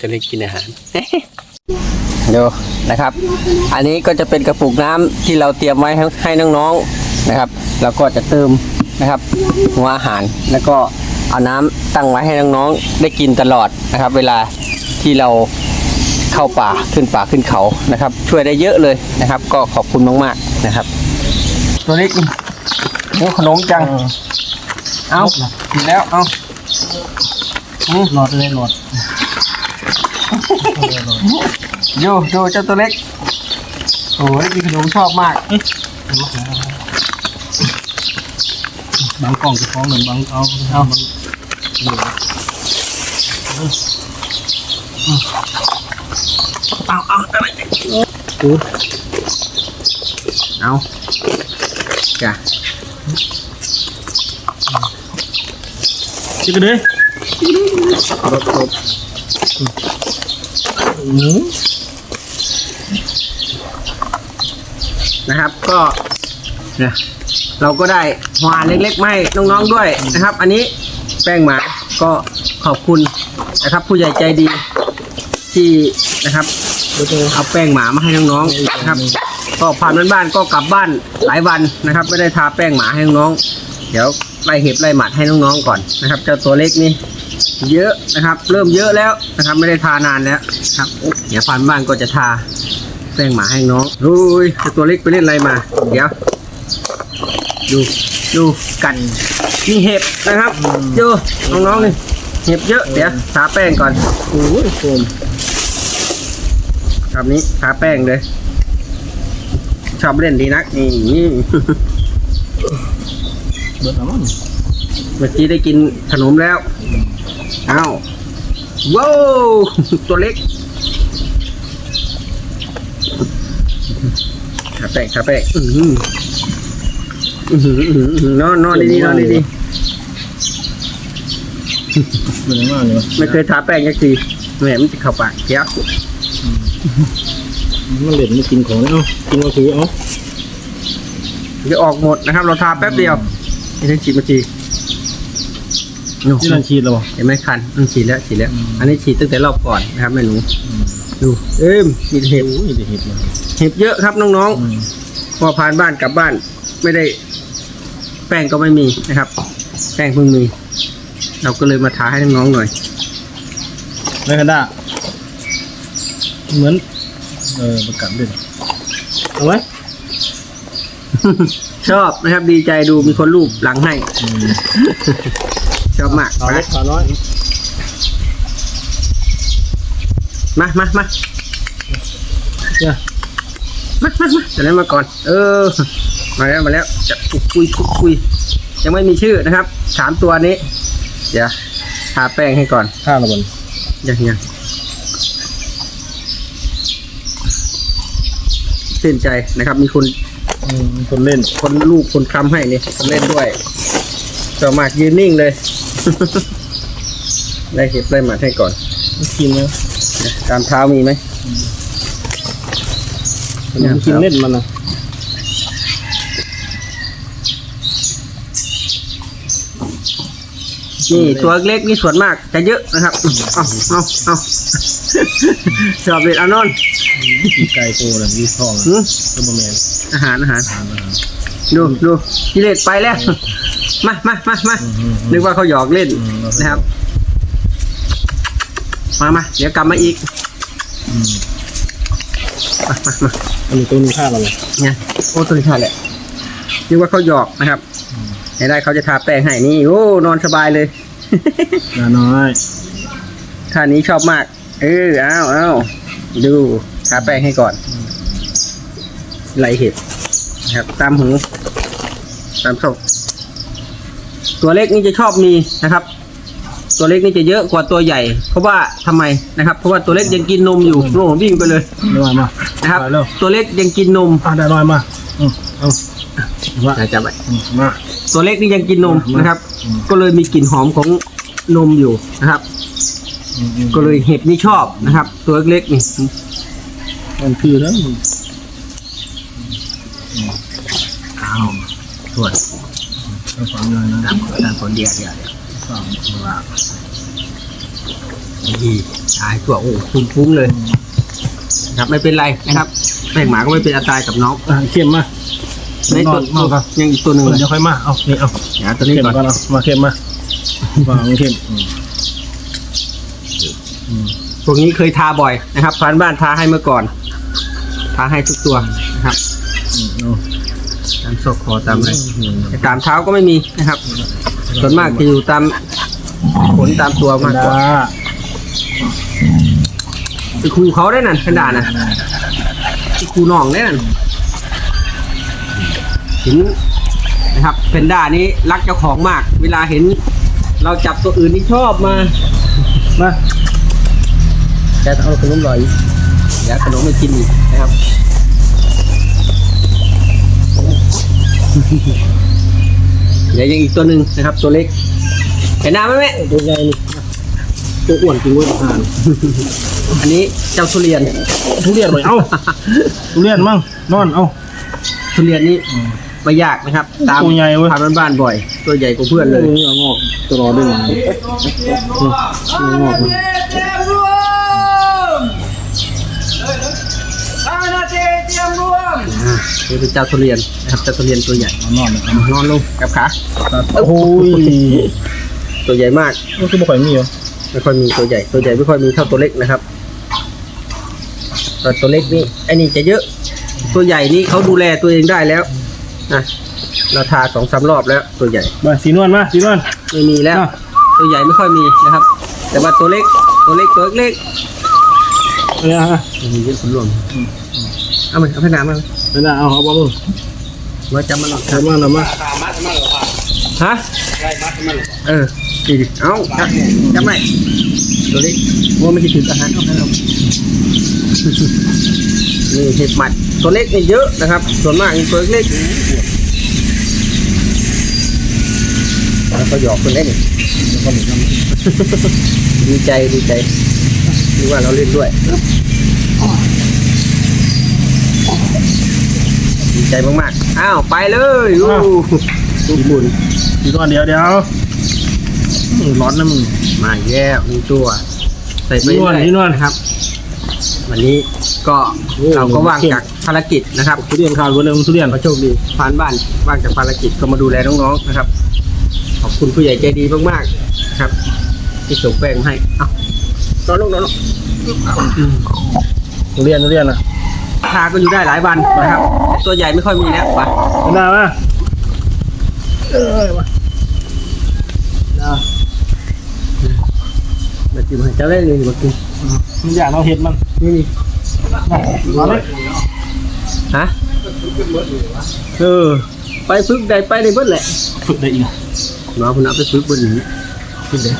จะเล็กกินอาหารดูนะครับ อันนี้ก็จะเป็นกระปุกน้ำที่เราเตรียมไว้ให้ให้น้องๆนะครับแล้วก็จะเติมนะครับหัวอาหารแล้วก็เอาน้ำตั้งไว้ให้น้องๆได้กินตลอดนะครับ เวลาที่เราเข้าป่าขึ้นป่าขึ้นเขานะครับ ช่วยได้เยอะเลยนะครับ ก็ขอบคุณมากๆนะครับ ตัวเล็กโอ้ขนมจังเอากินแล้วเอาอืมหลอดเลยหลอด ดูดูเจ้าตัวเล็ก โอ้ยกินขนมชอบมาก บางกล่องจะฟ้องหมือนบางเอาเอาเอาเอาอะไรเอาจ้ะจิกกันเลยอืม นะครับ ก็เนี่ยเราก็ได้หวานเล็กๆมาให้น้องๆด้วยนะครับ อันนี้แป้งหมาก็ขอบคุณนะครับ ผู้ใหญ่ใจดีที่นะครับเอาแป้งหมามาให้น้องๆนะครับ ก็ผ่านบ้านๆก็กลับบ้านหลายวันนะครับ ไม่ได้ทาแป้งหมาให้น้องๆเดี๋ยวไล่เห็บไล่หมัดให้น้องๆก่อนนะครับ เจ้าตัวเล็กนี่ เยอะนะครับ เริ่มเยอะแล้วนะครับ ไม่ได้ทานานแล้วครับเดี๋ยวผ่านบ้านก็จะทาแป้งหมาให้น้องรุยเจ้าตัวเล็กไปเล่นอะไรมา เดี๋ยว ดูดูกันมีเห็บนะครับดูน้องๆนี่เห็บเยอะเดี๋ยวทาแป้งก่อนโอ้ยโฟมครับนี้ทาแป้งเลย ชอบเล่นดีนักนี่เบิดเอามั้งเมื่อกี้ได้กินขนมแล้ว อ้าวว้าวตัวเล็กทาแป้งทาแป้งอื้อหืออื้อหืออื้อหืออื้อหือนอนนอนดีๆนอนดีเป็นยังไงเลยวะๆไม่เคยทาแป้งสักทีแหมมันจะเข้าปากเคี้ยวมันเด็ดไม่กินของเลยเอ้ากินมาถือเอาจะออกหมดนะครับ เราทาแป๊บเดียวไม่ถึงสิบนาที โอ้ที่รันชีดแล้ววะเห็นไหมคันมันฉีดแล้วฉีดแล้ว อันนี้ฉีดตั้งแต่รอบก่อนนะครับแม่หนูดู เอ้มมีเห็บโอ้ยเด็ดเห็ดเลยเห็บเยอะครับน้องอืมๆพอผ่านบ้านกลับบ้าน ไม่ได้ แป้งก็ไม่มีนะครับ แป้งเพิ่งมี เราก็เลยมาทาให้น้องๆหน่อยแม่กันด้าเหมือน เออประกาศด้วยเอาไว้ชอบนะครับดีใจดูมีคนรูปหลังให้ อืมชอบมากขาเล็กขาน้อยมามามาเนี่ยมามามาจะเล่นมาก่อน เออ มาแล้วมาแล้วจะปุกคุยปุกคุยยังไม่มีชื่อนะครับสามตัวนี้ เดี๋ยวทาแป้งให้ก่อนข้าวละบนยังยังตื่นใจนะครับ มีคนอืมคนเล่น คนลูกคนคำให้นี่คนเล่นด้วยสมากยืนนิ่งเลย ได้เห็บได้หมัดให้ก่อนไม่กินนะตามเท้ามีไหมมันกินเล่นมันนะนี่ตัวเล็กนี่ส่วนมากจะเยอะนะครับ เอาเอาเอาชอบเด็ดเอานอนมีไก่โตเลยมีทองหืมตัวบะแมนอาหารอาหารทานมาดูดูกิเลสไปแล้ว มามามามาอืมอืมนึกว่าเขาหยอกเล่นอืมนะครับ มามาเดี๋ยวกลับมาอีกอืมมามามาอันนี้ตัวนี้ข้าวเราเลยเนี่ยโอ้ตัวนี้ขาดแหละนึกว่าเขาหยอกนะครับไหนได้เขาจะทาแป้งให้นี่โอ้นอนสบายเลยนาน้อยท่านี้ชอบมาก เอออ้าวอ้าวดูทาแป้งให้ก่อนไหลเห็ดนะครับ ตามหู ตามศพ ตัวเล็กนี่จะชอบมีนะครับ ตัวเล็กนี่จะเยอะกว่าตัวใหญ่ เพราะว่าทำไมนะครับ เพราะว่าตัวเล็กยังกินนมอยู่โน่วิ่งไปเลยได้มามานะครับไปเร็วตัวเล็กยังกินนมอะได้น้อยมาอืมเอาว่าจับไว้อืมมาตัวเล็กนี่ยังกินนมนะครับอืมก็เลยมีกลิ่นหอมของนมอยู่นะครับอืมอืมก็เลยเห็บนี่ชอบนะครับ ตัวเล็กๆนี่มันคือแล้วอ้าวส่ว นต้องฟังเลยนะตามตามคนเดียวเดียวเดียวฟังว่าดีทตายทั่วโอ้ฟุ้งฟุ้งเลยนะครับไม่เป็นไรนะครับแป้งหมาก็ไม่เป็นอันตรายกับน้องอะเค็มมาในตัวนอนก่อนยังอีกตัวหนึ่งเลยเดี๋ยวค่อยมาเอานี่เอาเดี๋ยวตัวนี้เค็มก่อนก่อนเอามาเค็มมาวางเค็มอืมพวกนี้เคยทาบ่อยนะครับพานบ้านทาให้เมื่อก่อน ทาให้ทุกตัวนะครับอืมเอา ตามซอกคอตามอะไรแต่ตามเท้าก็ไม่มีนะครับ ส่วนมากจะอยู่ตามขนตามตัวมากกว่าดาไปครูเขาได้นั่นขนาดนะไปครูน้องได้นั่นเห็นนะครับเพนด้านี้รักเจ้าของมาก เวลาเห็น เราจับตัวอื่นที่ชอบมา มาจะเอาขนมลอยอีกเดี๋ยวขนมไม่กินอีกนะครับ เดี๋ยวยังอีกตัวหนึ่งนะครับ ตัวเล็กเห็นหน้าไหมแม่ตัวใหญ่นี่ตัวอ้วนจริงเว้ยทานอันนี้เจ้าทุเรียนทุเรียนไปเอ้าทุเรียนมั่งนอนเอ้าทุเรียนนี้ไม่ยากนะครับ ตามตัวใหญ่เว้ยผ่านบ้านๆบ่อย ตัวใหญ่กว่าเพื่อนเลเลยยเอางอกตลอดด้วยมันเอางอกมัน อ่า นี่เป็นเจ้าทุเรียนนะครับเจ้าทุเรียนตัวใหญ่เอานอนเลยเอานอนลงกับขาโอ้ยตัวใหญ่มากมันคือบ่ค่อยมีเหรอไม่ค่อยมีตัวใหญ่ตัวใหญ่ไม่ค่อยมีเท่าตัวเล็กนะครับแต่ตัวเล็กนี่ไอ้นี่จะเยอะ ตัวใหญ่นี่เขาดูแลตัวเองได้แล้วนะเราทาสองสามรอบแล้วตัวใหญ่มาสีนวลมาสีนวลไม่มีแล้วอะตัวใหญ่ไม่ค่อยมีนะครับ แต่ว่าตัวเล็กตัวเล็กตัวเล็กเอาเนี่ยฮะมีเยอะคนรวมเอาไปเอาไปน้ำมา นั่นน่ะเอาเอาบ่มึงไว้จำมันหรอกทำมาทำมาฮะเออดีดิเอาจับจับไหนตัวเล็กว่ามันจะถึงอาหารเอาให้เรานี่เห็ดหมัดตัวเล็กนี่เยอะนะครับ ส่วนมากนี่ตัวเล็กแล้วก็หยอกคนเล่นดีใจดีใจรู้ว่าเราเล่นด้วย ใจมากๆ อ้าวไปเลยอู้ทุกคนสีนวลเดี๋ยวเดี๋ยวอืมร้อนนะมึงมาอีกแล้วหนึ่งตัว ใส่ไปนี่นวลเรื่อยนี่นวลนะครับ วันนี้ ก็โอ้ เราก็ว่างจากภารกิจนะครับทุเรียนขาดไปเลยมึงทุเรียน ขอโชคดีผ่านบ้านว่างจากภารกิจก็มาดูแลน้องๆนะครับ ขอบคุณผู้ใหญ่ใจดีมากๆนะครับ ที่ส่งแป้งมาให้เอานอนลงนอนลงอืมทุเรียนทุเรียนนะ ทาก็อยู่ได้หลายวันนะครับ ตัวใหญ่ไม่ค่อยมีแล้วไปเห็นหน้ามาเอ้ยมาอะมาจิ้มให้เจ้าได้เลยมากินมันอยากเราเห็ดมันนี่นี่มาเลยฮะเออไปฝึกได้ไปในเบิดแหละฝึกได้อีกน้องคุณเอาไปฝึกบนนี้ขึ้นเลย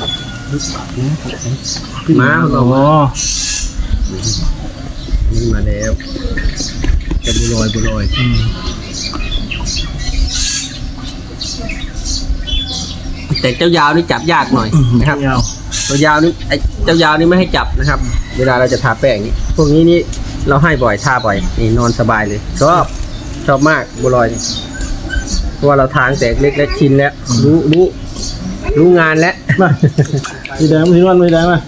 มาคุณอ๋เอาอนี่มาแล้ว จะบุลอยบุลอยอืมแต่เจ้ายาวนี่จับยากหน่อยนะครับ ยาวตัวยาวนี่ไอ้เจ้ายาวนี่ไม่ให้จับนะครับ เวลาเราจะทาแป้งนี่พวกนี้นี่เราให้บ่อยทาบ่อยนี่นอนสบายเลยชอบชอบมากบุลอยนี่เพราะว่าเราทางแต่เล็กและชินแล้วรู้รู้รู้งานแล้วมาสีแดงสีนวลสีแดงมา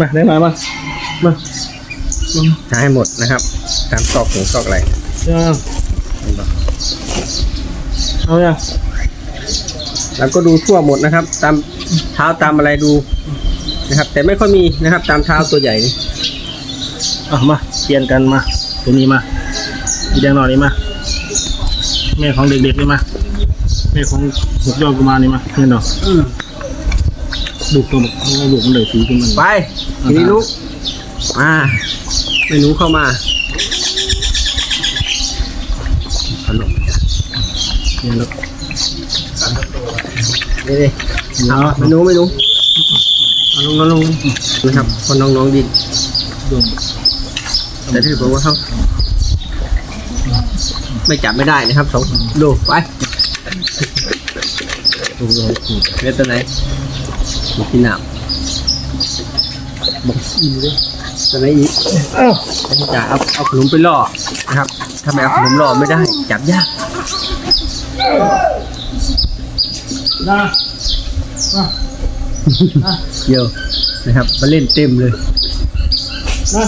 มาแดงหน่อยมามา ทาให้หมดนะครับ ตามซอกของซอกอะไรเอาเอายังแล้วก็ดูทั่วหมดนะครับ ตามเท้าตามอะไรดูนะครับ แต่ไม่ค่อยมีนะครับ ตามเท้าตัวใหญ่นี่เอามาเปลี่ยนกันมาตัวนี้มาสีแดงหน่อยนี่มาแม่ของเด็กๆนี่มาแม่ของหกยอดกุมารนี่มาเนี่ยเนาะลูกตัวบอกเอาลูกมันเลยสีขึ้นมันไปทีนี้ลูก มาไม่หนูเข้ามาขนมเนี่ยล้วนี่ดิเอาไม่หนูไม่หนูเอาลงเอาลงนะครับคนน้องๆดินดวงแต่ที่บอกว่าเขาไม่จับไม่ได้นะครับสองดูไปดวงเราขูเลือตัวไหนมีกินน้บอกอีเลย ตัวไหนอีกเอ้าจะเอาเอาขนมไปล่อนะครับถ้าไม่เอาขนมล่อไม่ได้จับยากนะมาเดี๋ยวนะครับมาเล่นเต็มเลยมา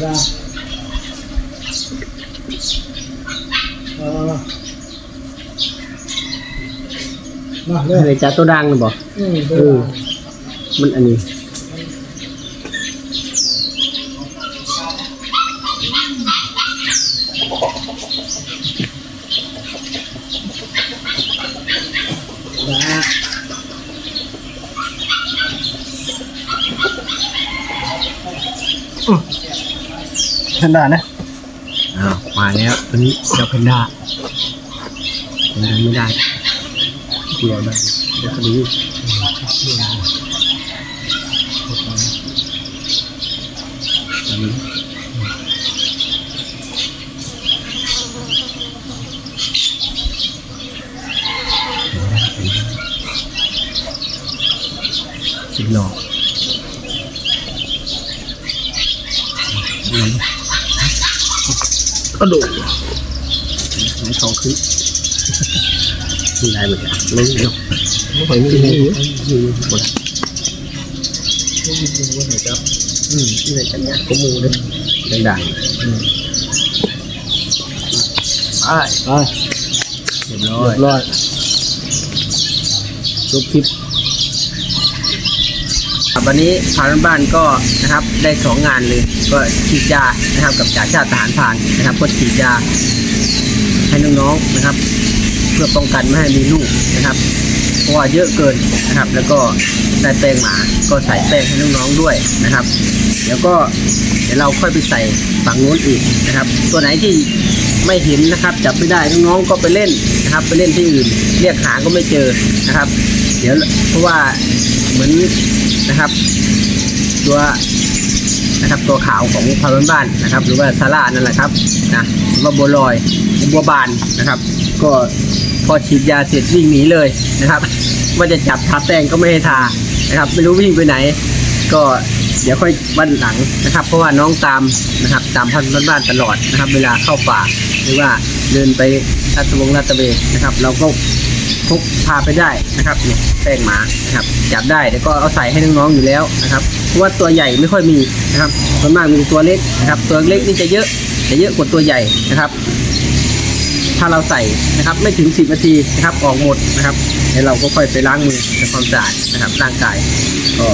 ได้เอามา มาเลยอะไรจ้าตัวดังหรือบอกอืมเออมันอันนี้ฉันด้านะอ้าวมาแล้วตัวนี้เจ้าเพนด้าเดินไม่ได้ เดี๋ยวนะเดี๋ยวคนนี้อันนี้สิบหลอกกระดูกไม่ทองขึ้นมีอะไรเหมือนกันไม่เร็วไม่ค่อยมีอะไรอยู่อยู่หมดไม่มีอะไรว่าไหนครับอืมที่ไหนกันเนี่ยก็มูเลยดังๆอืมไปไปเรียบร้อเรียยบร้อยจบคลิปครับวันนี้พานบ้านก็นะครับได้สองงานเลยก็ฉีดยานะครับกับจ่าชาติทหารพรานนะครับก็ฉีดยาให้น้องๆนะครับ เพื่อป้องกันไม่ให้มีลูกนะครับ เพราะว่าเยอะเกินนะครับ แล้วก็ได้แป้งหมาก็ใส่แป้งให้น้องๆด้วยนะครับ แล้วก็เดี๋ยวเราค่อยไปใส่ฝั่งโน้นอีกนะครับ ตัวไหนที่ไม่เห็นนะครับจับไม่ได้น้องๆก็ไปเล่นนะครับ ไปเล่นที่อื่น เรียกหาก็ไม่เจอนะครับ เดี๋ยวเพราะว่าเหมือนนะครับ ตัวนะครับตัวขาวของพารุนบ้านนะครับ หรือว่าซาร่านั่นแหละครับนะหรือว่าบัวลอยบัวบานนะครับ ก็พอฉีดยาเสร็จวิ่งหนีเลยนะครับ ว่าจะจับทาแป้งก็ไม่ให้ทานะครับ ไม่รู้วิ่งไปไหน ก็เดี๋ยวค่อยวันหลังนะครับ เพราะว่าน้องตามนะครับ ตามพันธุ์บ้านตลอดนะครับ เวลาเข้าป่าหรือว่าเดินไปลาดตะวงลาดตะเวนนะครับ เราก็พกพาไปได้นะครับเนี่ยแป้งหมานะครับจับได้แล้วก็เอาใส่ให้น้องๆอยู่แล้วนะครับเพราะว่าตัวใหญ่ไม่ค่อยมีนะครับส่วนมากมีตัวเล็กนะครับ ตัวเล็กนี่จะเยอะจะเยอะกว่าตัวใหญ่นะครับ ถ้าเราใส่นะครับไม่ถึง 10นาทีนะครับออกหมดนะครับแล้วเราก็ค่อยไปล้างมือทำความสะอาดนะครับร่างกายก็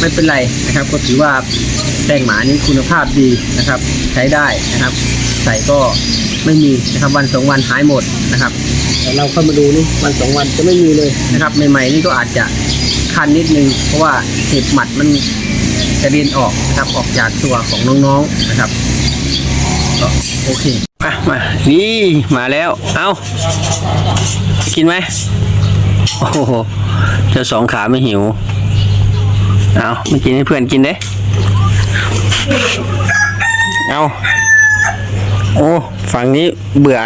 ไม่เป็นไรนะครับ ก็ถือว่าแป้งหมานี้คุณภาพดีนะครับ ใช้ได้นะครับ ใส่ก็ไม่มีนะครับวันสองวันหายหมดนะครับแต่เราเข้ามาดูนี่วันสองวันจะไม่มีเลยนะครับใหม่ๆนี่ก็อาจจะคันนิดนึง เพราะว่าเห็บหมัดมันจะเรียนออกนะครับออกจากตัวของน้องๆนะครับก็โอเค มานี่มาแล้ว เอากินไหมโอ้โหเจ้าสองขาไม่หิว เอาม่กินให้เพื่อนกินเด้เอาโอ้ฝั่งนี้เบื่อ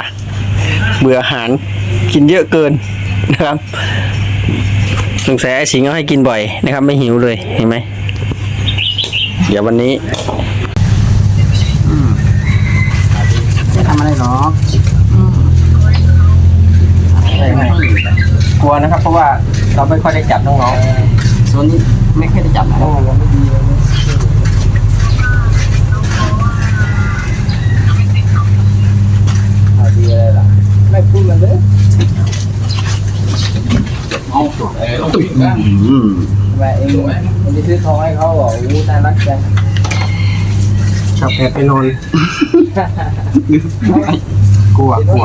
เบื่ออาหารกินเยอะเกินนะครับสงสัยไอ้สิงห์เอาให้กินบ่อยนะครับ ไม่หิวเลยเห็นไหมเดี๋ยววันนี้ ไม่ทำอะไร หรอกใช่ไหมกลัวนะครับ เพราะว่าเราไม่ค่อยได้จับน้องๆส่วนนี้ไม่ค่อยได้จับนะโอ้ไม่ดีเลยดีอะไรล่ะไม่พูดมันเลยเอาเออต้องวิ่งกันทำไมเองมันจะซื้อทองให้เขาบอกอู้น่ารักจัง ชอบแอบไปนอน กลัวกลัว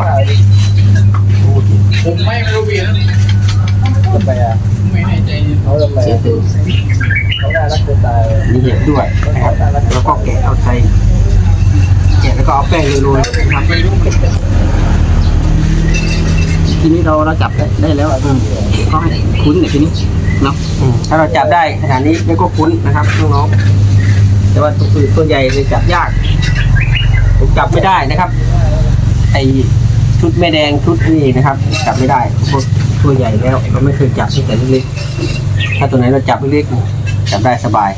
ผมไม่รู้เบียร์ทำไมอะไม่แน่ใจเขาทำไมอะเขาน่ารักจะตายเลยมีเห็ดด้วยนะครับแล้วก็แกะเอาใส่แกะแล้วก็เอาแป้งโรยๆนะครับไม่รู้ทีนี้เราเราจับได้ได้แล้วอะเขาให้คุ้นเนี่ยทีนี้เนาะถ้าเราจับได้ขนาดนี้แล้วก็คุ้นนะครับน้องๆ แต่ว่าตัวอื่นตัวใหญ่เลยจับยาก ผมจับไม่ได้นะครับ ไอชุดแม่แดงชุดนี่นะครับ จับไม่ได้เพราะตัวใหญ่แล้วเราไม่เคยจับตั้งแต่เล็กๆถ้าตัวไหนเราจับเล็กๆจับได้สบาย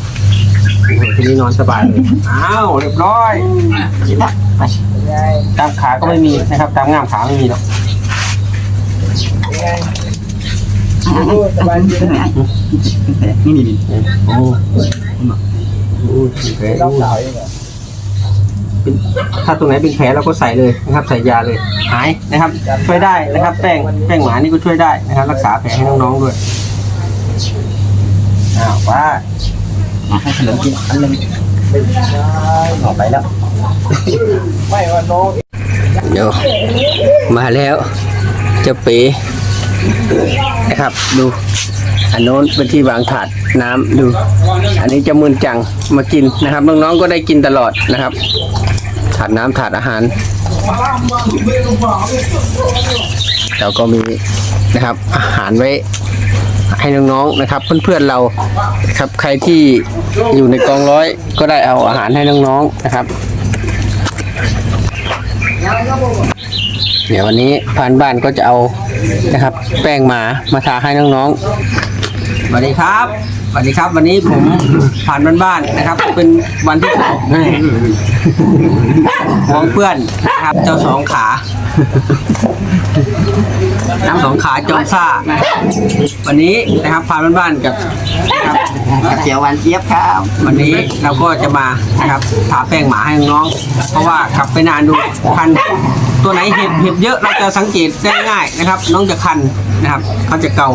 ทีนี้นอนสบายเลยอ้าวเรียบร้อยอะกินละตามขาก็ไม่มีนะครับ ตามง่ามขาไม่มีหรอกนี่นี่นี่โอ้ แผลเป็นถ้าตรงไหนเป็นแผลเราก็ใส่เลยนะครับ ใส่ยาเลย หายนะครับ ช่วยได้นะครับ แป้งแป้งหมานี่ก็ช่วยได้นะครับ รักษาแผลให้น้องๆด้วยอ้าวว่าให้เฉลิมกินอันนึงออกไปแล้วเดี๋ยวมาแล้วเจะปีนะครับ ดู อันโน้นเป็นที่วางถาดน้ำดู อันนี้จะมืนจังมากินนะครับน้องๆก็ได้กินตลอดนะครับ ถาดน้ำถาดอาหารเราก็มีนะครับอาหารไว้ให้น้องๆนะครับ เพื่อนๆเราครับใครที่อยู่ในกองร้อยก็ได้เอาอาหารให้น้องๆนะครับเดี๋ยววันนี้พานบ้านก็จะเอานะครับ แป้งหมามาทาให้น้องๆ สวัสดีครับสวัสดีครับ วันนี้ผมผ่านบ้านๆนะครับ เป็นวันที่สองมองเพื่อนนะครับ เจ้าสองขาน้ำสองขาจอมซ่า วันนี้นะครับผ่านบ้านๆกับนะครับกระเจียวหวานเจี๊ยบครับ วันนี้เราก็จะมานะครับทาแป้งหมาให้น้องๆเพราะว่ากลับไปนานดูพันตัวไหนเห็บเห็บเยอะเราจะสังเกตได้ง่ายนะครับ น้องจะคันนะครับเขาจะเกา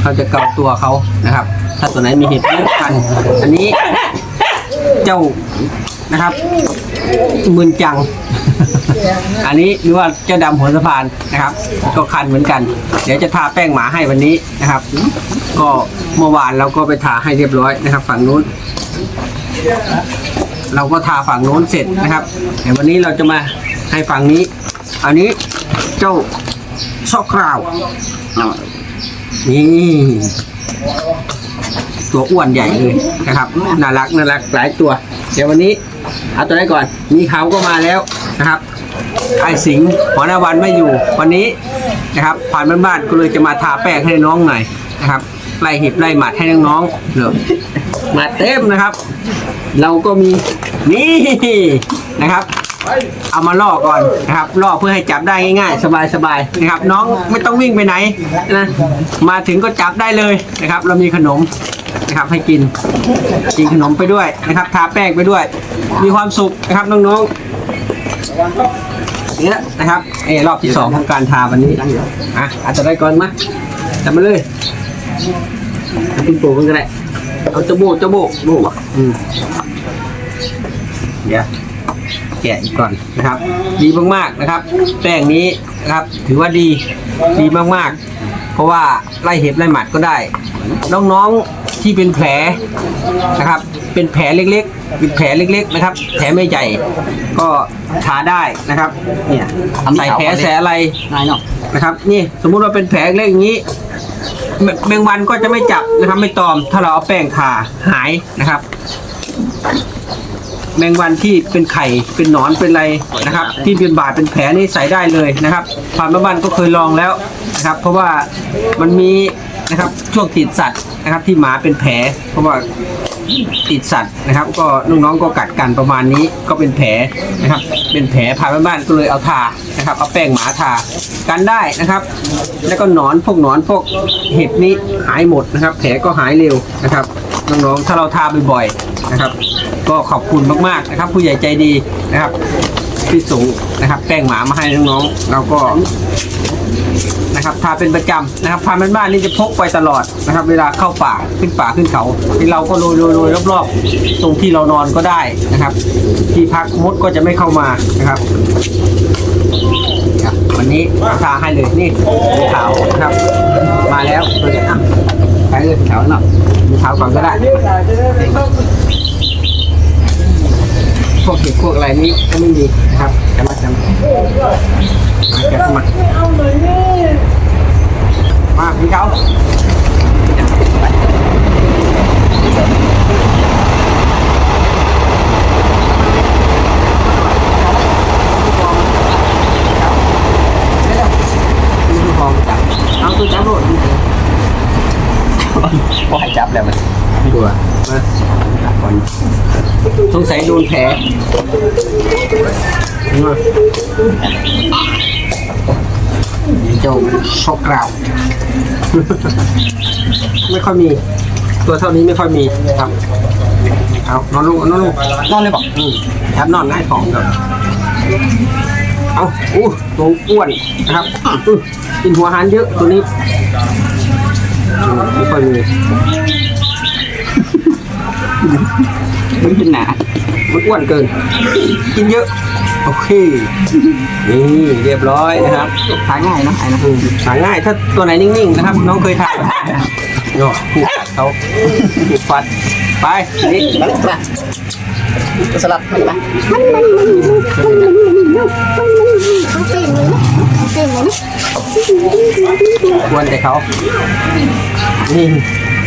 เขาจะเกาตัวเขานะครับ ถ้าตัวไหนมีเห็บเยอะคันอันนี้เจ้านะครับมึนจัง อันนี้หรือว่าเจ้าดำหัวสะพานนะครับ ก็คันเหมือนกัน เดี๋ยวจะทาแป้งหมาให้วันนี้นะครับ ก็เมื่อวานเราก็ไปทาให้เรียบร้อยนะครับ ฝั่งนู้น เราก็ทาฝั่งโน้นเสร็จนะครับเดี๋ยววันนี้เราจะมาให้ฝั่งนี้ อันนี้เจ้าซอกคราว นี่ตัวอ้วนใหญ่เลยนะครับน่ารักน่ารักหลายตัว เดี๋ยววันนี้เอาตัวไหนก่อน มีเขาก็มาแล้วนะครับไอ้สิงห์หัวหน้าวันไม่อยู่วันนี้นะครับ ผ่านบ้านๆก็เลยจะมาทาแป้งให้น้องหน่อยนะครับไล่เห็บไล่หมัดให้น้องๆเหลือมาเต็มนะครับ เราก็มีนี่นะครับ เอามาล่อก่อนนะครับล่อเพื่อให้จับได้ง่ายๆ สบายๆนะครับ น้องไม่ต้องวิ่งไปไหนนะมาถึงก็จับได้เลยนะครับ เรามีขนมนะครับให้กินกินขนมไปด้วยนะครับทาแป้งไปด้วย มีความสุขนะครับน้องๆเนี่ยนะครับเอรอบที่สองของการทาวันนี้อะอาจจะได้ก่อนมาจับมาเลยเอาคุณปู่กันก็ได้เอาจ้าโบกจ้าโบกโบกอะอืมเดี๋ยว แกะอีกก่อนนะครับ ดีมากๆนะครับ แป้งนี้นะครับถือว่าดีดีมากๆ เพราะว่าไล่เห็บไล่หมัดก็ได้ น้องๆที่เป็นแผลนะครับ เป็นแผลเล็กๆเป็นแผลเล็กๆนะครับ แผลไม่ใหญ่ก็ทาได้นะครับเนี่ยใส่แผลใส่อะไรนายเนาะนะครับ นี่สมมุติว่าเป็นแผลเล็กอย่างนี้แมงวันก็จะไม่จับนะครับ ไม่ตอม ถ้าเราเอาแป้งทาหายนะครับ แมงวันที่เป็นไข่เป็นหนอนเป็นอะไรนะครับ ที่เป็นบาดเป็นแผลนี่ใส่ได้เลยนะครับผ่านบ้านก็เคยลองแล้วนะครับ เพราะว่ามันมีนะครับช่วงติดสัตว์นะครับ ที่หมาเป็นแผล เพราะว่าติดสัตว์นะครับ ก็น้องๆก็กัดกันประมาณนี้ก็เป็นแผลนะครับ เป็นแผลผ่านบ้านก็เลยเอาทานะครับเอาแป้งหมาทากันได้นะครับ แล้วก็หนอนพวกหนอนพวกเห็บนี้หายหมดนะครับ แผลก็หายเร็วนะครับน้องๆถ้าเราทาบ่อยๆนะครับ ก็ขอบคุณมากๆนะครับ ผู้ใหญ่ใจดีนะครับที่ส่งนะครับแป้งหมามาให้น้องๆเราก็นะครับทาเป็นประจำนะครับพาบ้านนี่จะพกไปตลอดนะครับ เวลาเข้าป่าขึ้นป่าขึ้นเขาที่เราก็โรยโรยรอบๆ ตรงที่เรานอนก็ได้นะครับ ที่พักมดก็จะไม่เข้ามานะครับวันนี้ทาให้เลยนี่สีขาวนะครับ มาแล้วตัวนี้อะไปเลยสีขาวเนาะสีขาวก่อนก็ได้ วกเห็ดพวกอะไรนี้ก็ไม่มีนะครับจะมาจำมาแกะมามาพี่เขาเอาตัวจับโหลด ก็ให้จับแล้วมัน ตัวมาจับก่อนสงสัยโดนแผล เจ้าชอบกราว ไม่ค่อยมี ตัวเท่านี้ไม่ค่อยมีครับเอานอนลงนอนลงนอนเลยบอกอืมแทบนอนง่ายของครับเอาอู้ตัวอ้วนนะครับอื้อกินหัวอาหารเยอะตัวนี้อืมไม่ค่อยมีมึงเป็นหนา มันอ้วนเกิน กินเยอะ โอเค นี่เรียบร้อยนะครับทานง่ายเนอะไอ้นะอืมหาง่ายถ้าตัวไหนนิ่งๆนะครับ น้องเคยทานเนาะผูกกัดเขาผูกฟัดไปนี่มามาสลัดมันมากวนแต่เขานี่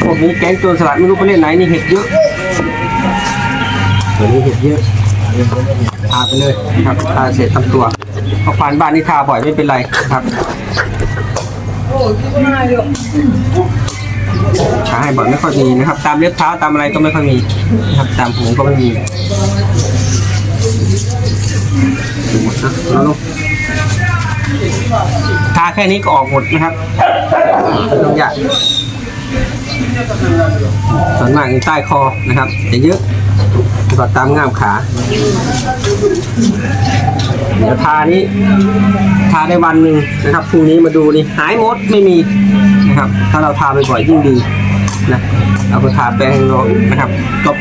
พวกนี้แก๊งโจรสลัดไม่รู้ไปเล่นไหนนี่เห็ดเยอะตั วนี้เห็ดเยอะทาไปเลยนะครับทาเสร็จทำตัวเพราะควานบ้านนี่ทาบ่อยไม่เป็นไรครับทาให้บ่อยไม่ค่อยมีนะครับ ตามเล็บเท้าตามอะไรก็ไม่ค่อยมีนะครับตามหูก็ไม่มีหมดนะแล้วลูกทาแค่นี้ก็ออกหมดนะครับไม่ต้องยากส่วนมากใต้คอนะครับ จะเยอะ ก็ตามง่ามขาเดี๋ยวทานี้ทาได้วันหนึ่งนะครับพรุ่งนี้มาดูนี่หายหมดไม่มีนะครับ ถ้าเราทาบ่อยๆยิ่งดีนะเราก็ทาแป้งน้องนะครับก็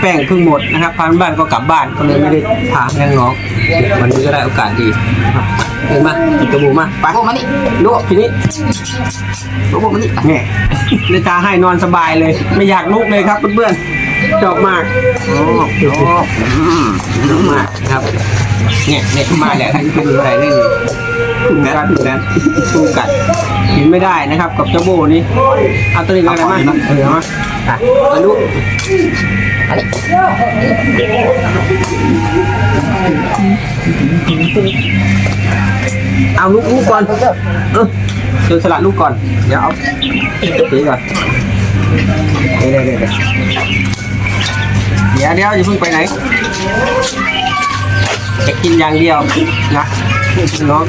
แป้งเพิ่งหมดนะครับพานบ้านก็กลับบ้านก็เลยไม่ได้ทาให้น้องวันนี้ก็ได้โอกาสดีนะครับเห็นไหมติดจมูกมาไปโอ้มานี่ดูทีนี้โอ้โหมานี่เนี่ยเลยทาให้นอนสบายเลย ไม่อยากลุกเลยครับเพื่อนๆ ชอบมากโอ้โหอืมชอบมากนะครับเนี่ยเนี่ยมาแหละที่เป็นอะไรนี่ถูกกัดถูกกัดถูกกัดกินไม่ได้นะครับกับเจ้าโบนี่เอาตัวนี้ก็ได้มาเออมาอะมาดูมานี่เอาลูกลูกก่อนเออเจอสลัดลูกก่อนเดี๋ยวเอาตีก่อนเดี๋ยวเดี๋ยวเดี๋ยวเดี๋ยวเดี๋ยวอย่าเพิ่งไปไหน จะกินอย่างเดียวนะน้อง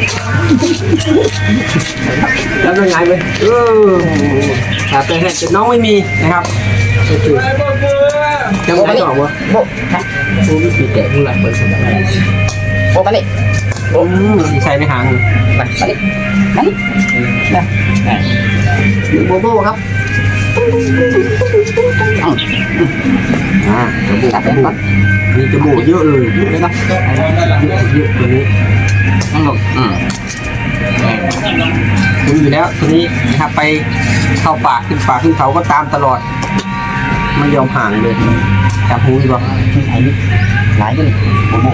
แล้วเป็นไงไหมเออแต่เป็นเหตุน้องไม่มีนะครับก็คือจะไม่ต่อวะโบฮะผู้วิธีแกะผู้หลักเปิดสมองโบมานี่อืมใส่ในหางมามานี่มานี่นะโบโบครับ อืมอ่าจมูกจมูกมีจมูกเยอะเลยเลยนะเยอะเยอะตัวนี้นั่งหลงอืมรู้อยู่แล้วตัวนี้นะครับไปเข้าป่าขึ้นป่าขึ้นเขาก็ตามตลอด ไม่ยอมห่างเลยจับหูดีกว่าไอ้นี่หลายกันโบโบ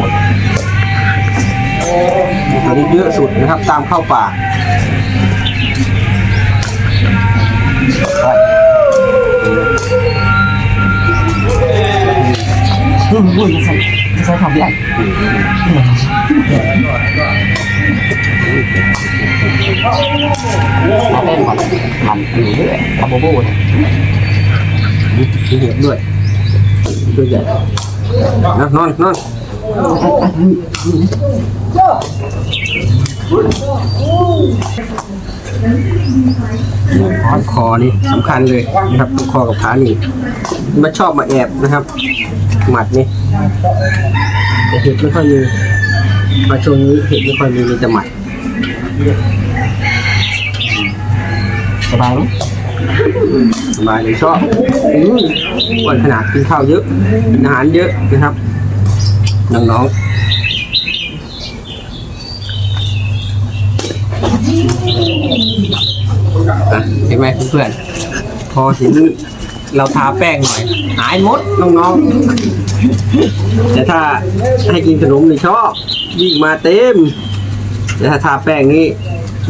ตัวนี้เยอะสุดนะครับ ตามเข้าป่า อืมอุ้ยใส่ใส่ของพี่ไอ้มาเล่นก่อนมันอยู่เรื่อยเอาโบโบเนี่ยมีเห็บด้วยตัวใหญ่นะนอนนอนคอนี่สำคัญเลยนะครับคอกับขานี่มันชอบมาแอบนะครับ หมัดนี่แต่เห็ดไม่ค่อยมีมาช่วงนี้เห็ดไม่ค่อยมีมีแต่หมัดสบายไหมสบายเลยชอบอืมอ้วันขนาดกินข้าวเยอะกินอาหารเยอะนะครับน้องๆอะเห็นไหมเพื่อนๆพอถึง เราทาแป้งหน่อย หายหมดน้องๆ แต่ถ้าให้กินขนมนี่ชอบวิ่งมาเต็ม แต่ถ้าทาแป้งนี่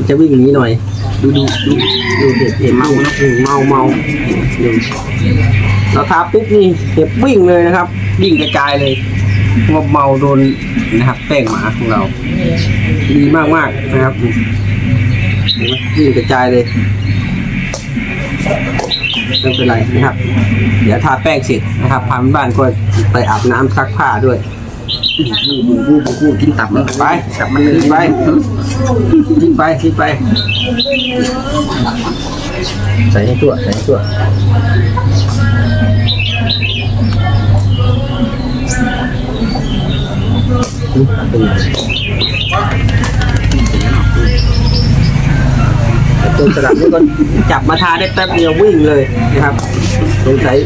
จะวิ่งหนีหน่อย ดูดูดูดูเด็กเห็นเมานะอืมเมาเมาดูเราทาปุ๊บนี่เห็บวิ่งเลยนะครับ วิ่งกระจายเลยเพราะว่าเมาโดนนะครับแป้งหมาของเรา ดีมากๆนะครับวิ่งกระจายเลย ไม่เป็นไรนะครับ เดี๋ยวทาแป้งเสร็จนะครับพาบ้านก็ไปอาบน้ำซักผ้าด้วยบูบูบูบูกินตับมันไปตับมันเลยไปกินไปกินไป ใส่ให้ทั่วใส่ให้ทั่วอืม เป็นสลับนี่ก็จับมาทาได้แป๊บเดียววิ่งเลยนะครับสงสัย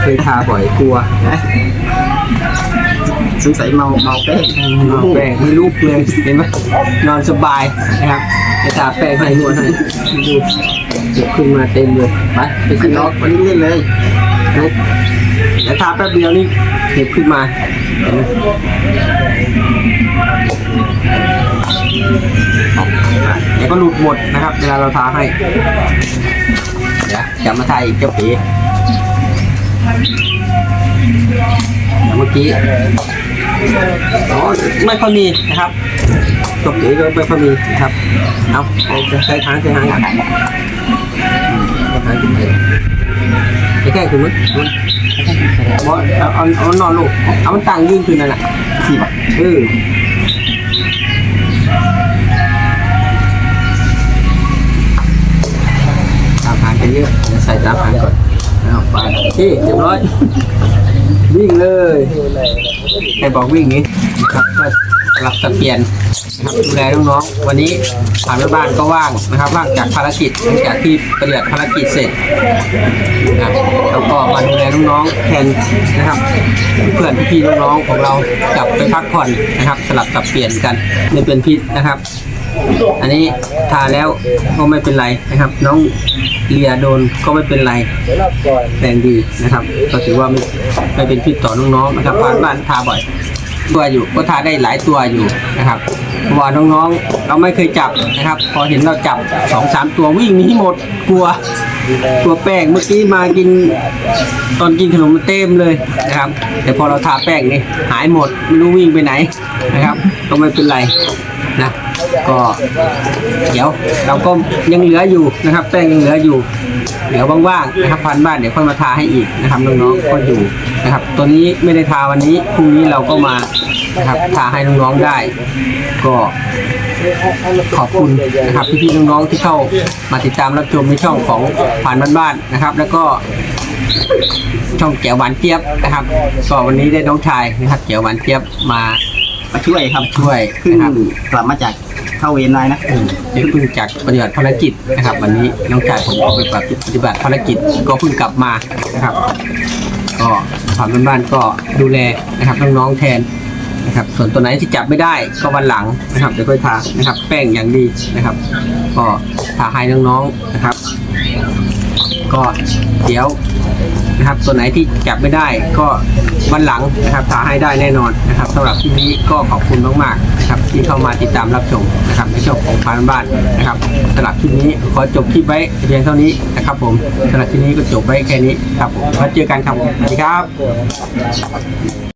เคยทาบ่อยกลัวนะสงสัยเมาเมาแป้งเอาแป้งไม่ลุกเลยเห็นไหมนอนสบายนะครับจะทาแป้งให้นวดให้ดูเก็บขึ้นมาเต็มเลยไปไปขึ้นนล็ล็อกกวันนี้เล่นเลยนะแต่ทาแป๊บเดียวนี่เก็บขึ้นมาเห็นไหม เดี๋ยวก็หลุดหมดนะครับ เวลาเราทาให้ เดี๋ยวจะมาทาอีกเจ้าปีเมื่อกี้อ๋อไม่ค่อยมีนะครับตกปีก็ไม่ค่อยมีนะครับ เอาเอาใช้ค้างใช้ค้างกันใช้ค้างขึ้นไปใช้แค่ถึงมั้ยบอสเอาเอาเอานอนลูกเอามันตั้งยื่นขึ้นนั่นแหละที่บบเออ เยอะเดี๋ยวใส่ตามหางก่อนเอาไปที่เรียบร้อย วิ่งเลยใครบอกวิ่งนี้นะครับก็สลับสับเปลี่ยนนะครับดูแลน้องๆวันนี้ผ่านแม่บ้านก็ว่างนะครับ ว่างจากภารกิจหลังจากที่ปฏิบัติภารกิจเสร็จนะครับแล้วก็มาดูแลน้องๆแทนนะครับ เพื่อนพี่ๆน้องๆของเรากลับไปพักผ่อนนะครับ สลับสับเปลี่ยนกันไม่เป็นพิษนะครับ อันนี้ทาแล้วก็ไม่เป็นไรนะครับ น้องเลียโดนก็ไม่เป็นไรแรงดีนะครับ ก็ถือว่าไม่ไม่เป็นพิษต่อน้องๆนะครับผ่านบ้านทาบ่อยตัวอยู่ก็ทาได้หลายตัวอยู่นะครับเพราะว่าน้องๆ เราไม่เคยจับนะครับ พอเห็นเราจับสองสามตัววิ่งหนีหมดกลัว ตัวแป้งเมื่อกี้มากินตอนกินขนมมันเต็มเลยนะครับ แต่พอเราทาแป้งนี่หายหมดไม่รู้วิ่งไปไหนนะครับ ก็ไม่เป็นไรนะก็เดี๋ยวเราก็ยังเหลืออยู่นะครับ แป้งยังเหลืออยู่ เดี๋ยวว่างๆนะครับพันบ้านเดี๋ยวค่อยมาทาให้อีกนะครับน้องๆก็อยู่นะครับ ตัวนี้ไม่ได้ทาวันนี้พรุ่งนี้เราก็มานะครับทาให้น้องๆได้ ก็ ขอบคุณนะครับพี่ๆน้องๆที่เข้ามาติดตามรับชมในช่องของผ่านบ้านๆนะครับ แล้วก็ช่องแก้วหวานเจี๊ยบนะครับก็วันนี้ได้น้องชายนะครับแก้วหวานเจี๊ยบมามาช่วยครับช่วยเพิ่งนะครับกลับมาจากเข้าเวรนายนะเพิ่งจากปฏิบัติภารกิจนะครับ วันนี้น้องชายผมก็ไปปฏิบัติภารกิจก็เพิ่งกลับมานะครับ ก็ผ่านบ้านๆก็ดูแลนะครับน้องๆแทน นะครับ ส่วนตัวไหนที่จับไม่ได้ก็วันหลังนะครับเดี๋ยวค่อยทานะครับ แป้งอย่างดีนะครับ ก็ทาให้น้องๆนะครับ ก็เดี๋ยวนะครับตัวไหนที่จับไม่ได้ก็วันหลังนะครับทาให้ได้แน่นอนนะครับสำหรับที่นี้ก็ขอบคุณมากๆนะครับที่เข้ามาติดตามรับชมนะครับในช่องของพานบ้านนะครับสำหรับคลิปนี้ขอจบคลิปไว้เพียงเท่านี้นะครับผมสำหรับคลิปนี้ก็จบไว้แค่นี้ครับผมไว้วเจอกันครับผมสวัสดีครับ